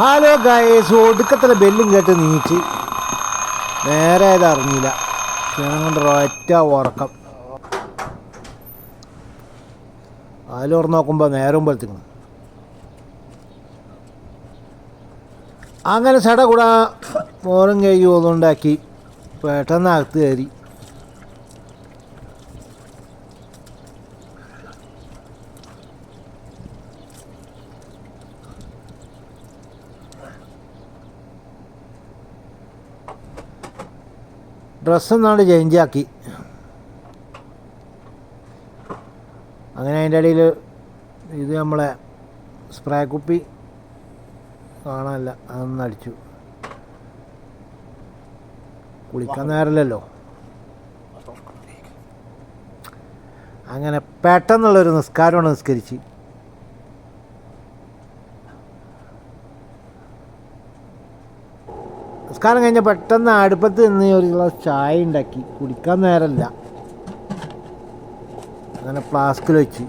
Hello guys ഒടുക്കത്തിലെ ബെല്ലും കേട്ട് നീച്ച്. നേരെ ഇത് അറിഞ്ഞില്ല. ക്ഷീണം കൊണ്ട് ഒറ്റ ഉറക്കം. അതിൽ ഉറന്ന് നോക്കുമ്പോൾ നേരം പോലത്തിക്കണം അങ്ങനെ സട കൂടാ മോറും കൈ ഒന്നുണ്ടാക്കി പെട്ടെന്ന് അകത്ത് കയറി. ഡ്രസ്സ് എന്നാണ് ചേഞ്ചാക്കി. അങ്ങനെ അതിന്റെ ഇടയിൽ ഇത് നമ്മളെ സ്പ്രേ കുപ്പി കാണാനല്ല അതൊന്നടിച്ചു കുളിക്കാൻ നേരമല്ലല്ലോ അങ്ങനെ പെട്ടെന്നുള്ളൊരു നിസ്കാരമാണ് നിസ്കരിച്ച്. നിസ്കാരം കഴിഞ്ഞ പെട്ടെന്ന് അടുപ്പത്ത് നിന്ന് ഒരു ഗ്ലാസ് ചായ ഉണ്ടാക്കി. കുടിക്കാൻ നേരമല്ല. അങ്ങനെ ഫ്ലാസ്കിൽ വെച്ച്.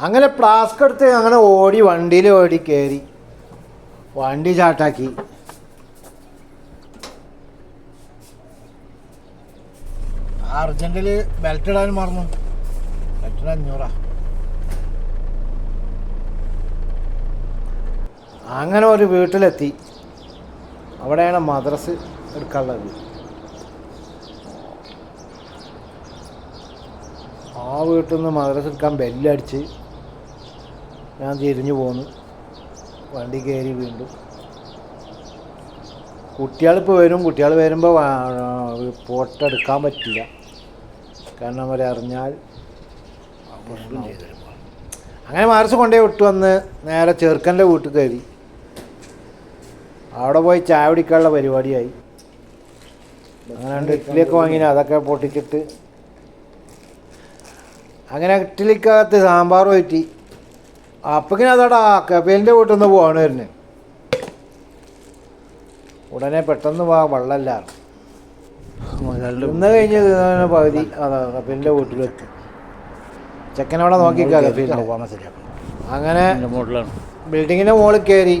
അങ്ങനെ ഫ്ലാസ്ക് എടുത്ത് അങ്ങനെ ഓടി വണ്ടിയിൽ ഓടി കയറി വണ്ടി ചാട്ടാക്കി. അർജന്റിൽ ബെൽറ്റ് ഇടാൻ മറന്നു. ബെൽറ്റിന് അഞ്ഞൂറാ. അങ്ങനെ ഒരു വീട്ടിലെത്തി. അവിടെയാണ് മദ്രസ് എടുക്കാനുള്ളത്. ആ വീട്ടിൽ നിന്ന് മദ്രസ് എടുക്കാൻ ബെല്ലടിച്ച് ഞാൻ തിരിഞ്ഞു പോന്നു. വണ്ടി കയറി വീണ്ടും. കുട്ടികളിപ്പോൾ വരും. കുട്ടികൾ വരുമ്പോൾ ഫോട്ടോ എടുക്കാൻ പറ്റില്ല. കാരണം അവരെ അറിഞ്ഞാൽ പ്രശ്നം അങ്ങനെ മദ്രസ് കൊണ്ടേ വിട്ടു വന്ന് നേരെ ചെറുക്കന്റെ വീട്ടിൽ കയറി. അവിടെ പോയി ചായ കുടിക്കാനുള്ള പരിപാടിയായി. അങ്ങനെ രണ്ട് ഇഡ്ഡലിയൊക്കെ വാങ്ങിന് അതൊക്കെ പൊട്ടിച്ചിട്ട്. അങ്ങനെ ഇഡ്ഡലിക്കകത്ത് സാമ്പാർ പറ്റി അപ്പക്കിന് അതാടാ കപ്പേലിന്റെ വീട്ടിൽ നിന്ന് പോവാണ് വരുന്നത് ഉടനെ പെട്ടെന്ന് വാ വെള്ളമല്ല ഇന്ന് കഴിഞ്ഞ് പകുതി അതാ കപ്പേലിന്റെ വീട്ടിലെത്തി. ചെക്കനവിടെ നോക്കിക്കാ കപ്പീലിന്റെ അങ്ങനെ ബിൽഡിങ്ങിന്റെ ബിൽഡിങ്ങിന്റെ മുകളിൽ കയറി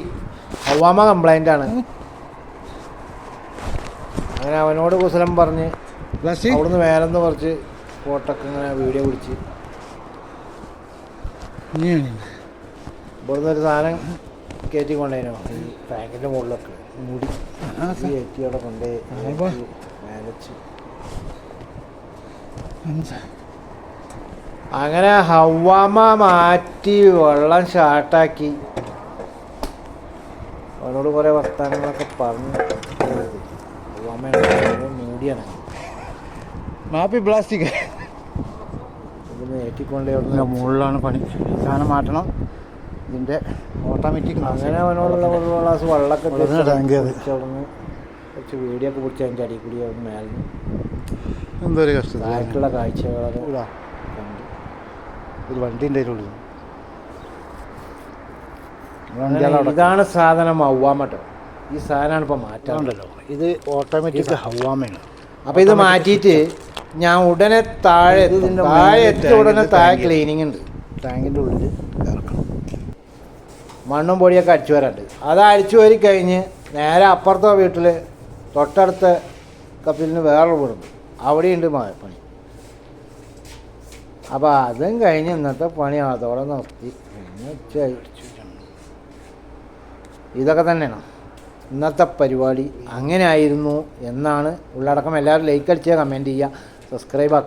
ഒവാമ കംപ്ലൈന്റ് ആണ്. അങ്ങനെ അവനോട് കുശലം പറഞ്ഞ് അവിടുന്ന് വേലെന്ന് കുറച്ച് ഫോട്ടോക്കെ ഇങ്ങനെ വീഡിയോ പിടിച്ച്. ഇവിടുന്ന് ഒരു സാധനം കയറ്റി കൊണ്ടേനോ ഈ ടാങ്കിന്റെ മുകളിലൊക്കെ. മുടി കയറ്റി അവിടെ കൊണ്ടേ മേലച്ച്. അങ്ങനെ ഹവാമ മാറ്റി വെള്ളം ഷാർട്ടാക്കി. അവനോട് കുറേ വർത്തമാനങ്ങളൊക്കെ പറഞ്ഞു. ഹവാമ മൂടിയാണ്. മാപ്പി പ്ലാസ്റ്റിക്. ഇവിടുന്ന് ഏറ്റിക്കൊണ്ടേ ഇതിന്റെ മുകളിലാണ് പണി. സാധനം മാറ്റണം. ഇതിന്റെ ഓട്ടോമാറ്റിക് അങ്ങനെ മനോഹരമുള്ള ഗ്ലാസ് വെള്ളമൊക്കെ കുറച്ച് വീഡിയോ ഒക്കെ പിടിച്ച് അതിന്റെ അടിയിൽ കൂടി മേലിന് എന്തൊരു കഷ്ടം ബാക്കിയുള്ള കാഴ്ചകളൊക്കെ കണ്ട്. ഒരു വണ്ടി ഉണ്ട് ഉള്ളിൽ അങ്ങനെ ഇതാണ് സാധനം ഹവാമട്ടോ ഈ സാധനമാണ് ഇപ്പോൾ മാറ്റാറുണ്ടല്ലോ ഇത് ഓട്ടോമാറ്റിക് ഹവാമയാണ്. അപ്പോൾ ഇത് മാറ്റിയിട്ട് ഞാൻ ഉടനെ താഴെ താഴെ എത്തി ഉടനെ താഴെ. ക്ലീനിങ് ഉണ്ട്. ടാങ്കിന്റെ ഉള്ളിൽ മണ്ണും പൊടിയൊക്കെ അടിച്ചു വരാറുണ്ട്. അത് അടിച്ചു വരി കഴിഞ്ഞ് നേരെ അപ്പുറത്തെ വീട്ടിൽ തൊട്ടടുത്ത കപ്പിലിന് വേറൊരു വീടുണ്ട്. അവിടെയുണ്ട് പണി. അപ്പോൾ അതും കഴിഞ്ഞ് ഇന്നത്തെ പണി അതോടെ നിർത്തി. ഇതൊക്കെ തന്നെയാണ്. ഇന്നത്തെ പരിപാടി അങ്ങനെ ആയിരുന്നു എന്നാണ് ഉള്ളടക്കം എല്ലാവരും ലൈക്ക് അടിച്ച് കമന്റ് ചെയ്യുക. സബ്സ്ക്രൈബ് ആക്കുക